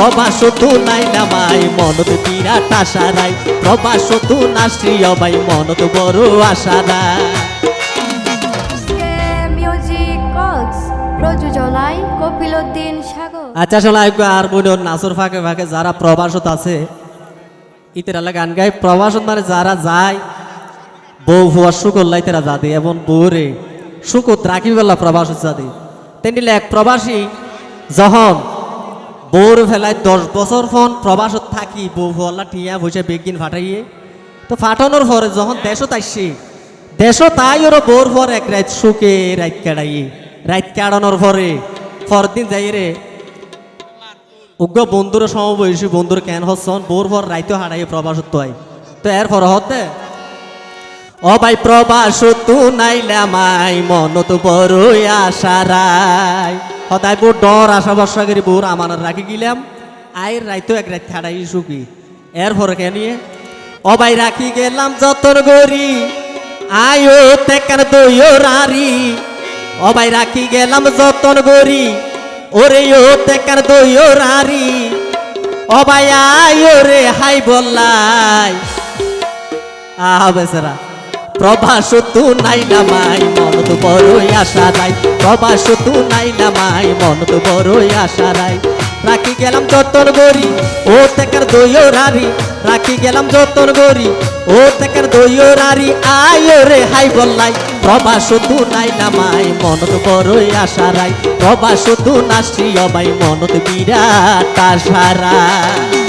প্রবাস তু নাই নামাই মনত বিরাট আশা নাই প্রবাস তু নাশ্রী অবাই মনত বড় আশা নাই আচ্ছা শোনা আর বোন নাচর ফাঁকে ফাঁকে যারা প্রবাসত আছে ইতের গান গায়। প্রবাসত মানে যারা যায় বউ হুয়া শুকর লাই তেরা যাদে এবং বউরে শুকুত রাখি বেলা প্রবাসত যাদে। তেমনি এক প্রবাসী যখন বউর ফেলায় দশ বছর ফোন, প্রবাসত থাকি, বউ টিয়া বসে বেগিন ফাটাইয়ে। তো ফাটানোর পরে যখন দেশত আসছে দেশ তাই ওর বউর পর এক রাত শুকে রাত কাটাইয়ে। রাত কাটানোর পরে পরদিন যাই রে, উগ্র বন্ধুর সমবয়সী বন্ধুর কেন হচ্ছন, বোর ভর রাইতো হারাই প্রবাসত্ব হয়। তো এর পর হতে, ও ভাই প্রবাস তু নাইলামাই মন তো বড়ই আশা রাই সদায় বোর ডর, আশা বর্ষা করি বোর আমার রাখি গিলাম। আয়ের রাইতো এক রাত হারাই সুখী। এর পরে কে ও রাখি গেলাম যতর গরি আয়ো তেকার দইও রারি ভাই রাখি গেলাম যতন গরি ওরে ও তেকার দইও রারি ভাই আয়ো রে হাই বললাই। আহা বেচারা। প্রবাস তু নাই নামাই মন তো বড়ই আশা রাই। প্রবাস তু নাই নামাই মন তো বড়ই আশা রাই। রাখি গেলাম যতন গরি ও তেকার দইও রারি রাখি গেলাম যতন গরি ও তেকার দইও রারি আয়ো রে হাই বললাই প্রবাস তু নাই নামাই মন তো বড়ই আশা রাই। প্রবাস তু নাসি অবাই মন তো বিরাট আশা রাই।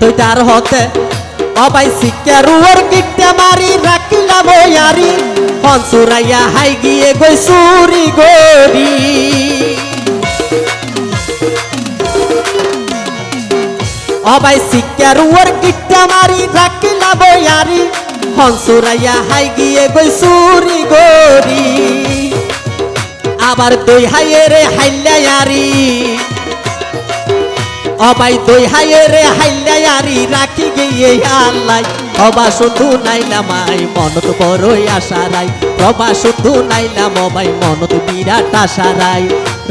তুই তার হতে অবাই শিক্ষা রুয়ার গিট্টা মারি রাখিলাম ইয়ারি হনসুরাইয়া হাই গিয়ে গই সুরি গরি অবাই শিক্ষা রুয়ার গিট্টা মারি রাখিলাম ইয়ারি হনসুরাইয়া হাই গিয়ে গই সুরি গরি আবার দুই হাইয়ে রে অবাই দই হাইয়ে রে হাইলায়ারি রাখি গিয়ে আল্লাই। অবা শুধু নাইলামাই মনত বড়ই আশা রাই। প্রবা শুধু নাইলাম অবাই মনত বিরাট আশা রাই।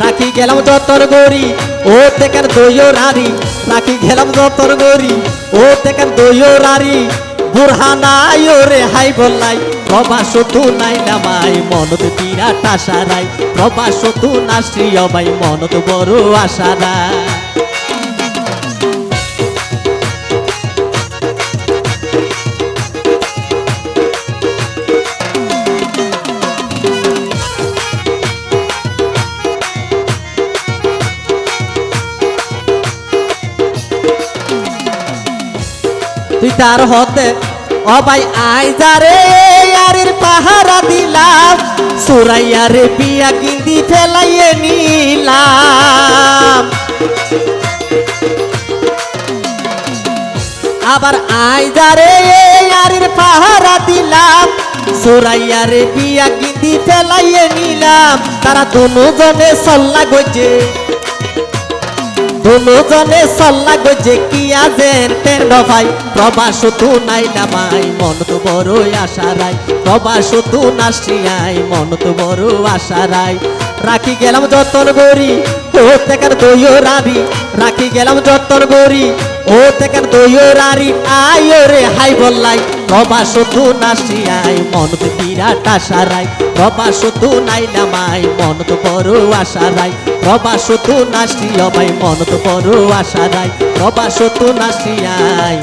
রাখি গেলাম যতর গরি ও তেকার দইও রারি রাখি গেলাম যতর গরি ও তেকার দইও রারি বুরহানায় রে হাই বললাই প্রবা শুধু নাইলামাই মনত বিরাট আশা রাই। প্রবা শুধু নাশ্রী অবাই, মনত বড় আশা রাই। তার হতে অবাই আই যারে আরের পাহারা দিলাম। সুরাইয়ারে বিয়া গিন্দি ফেলাইয়ে নিলাম। আবার আই যারে আরের পাহারা দিলাম। সুরাইয়া রে বিয়া গিন্দি ফেলাইয়ে নিলাম। তারা দুজনে সল্লা গজে দুজনে সল্লা গজে কি আজের তেন্ড ভাই? প্রবাস তু নাই না ভাই, মন তো বড়ই আশা রাই প্রবাস তু নাসিয়াই মন তো বড় আশা রাই রাখি গেলাম যতন গরি ও তেকার দইও রাবি। রাখি গেলাম যতন গরি ও তেকার দইও রারি আয়ো রে হাই বললাই প্রবাস তু নাসিয়াই মন তো বিরাট আশা রাই প্রবাস তু নাই নামাই মন তো বড় আশা রাই প্রবাস তু নাসি অবাই মন তো বড় আশা রাই প্রবাস তু নাসিয়াই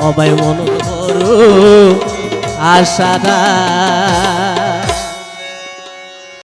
অবাই মন তো বড় আশা রাই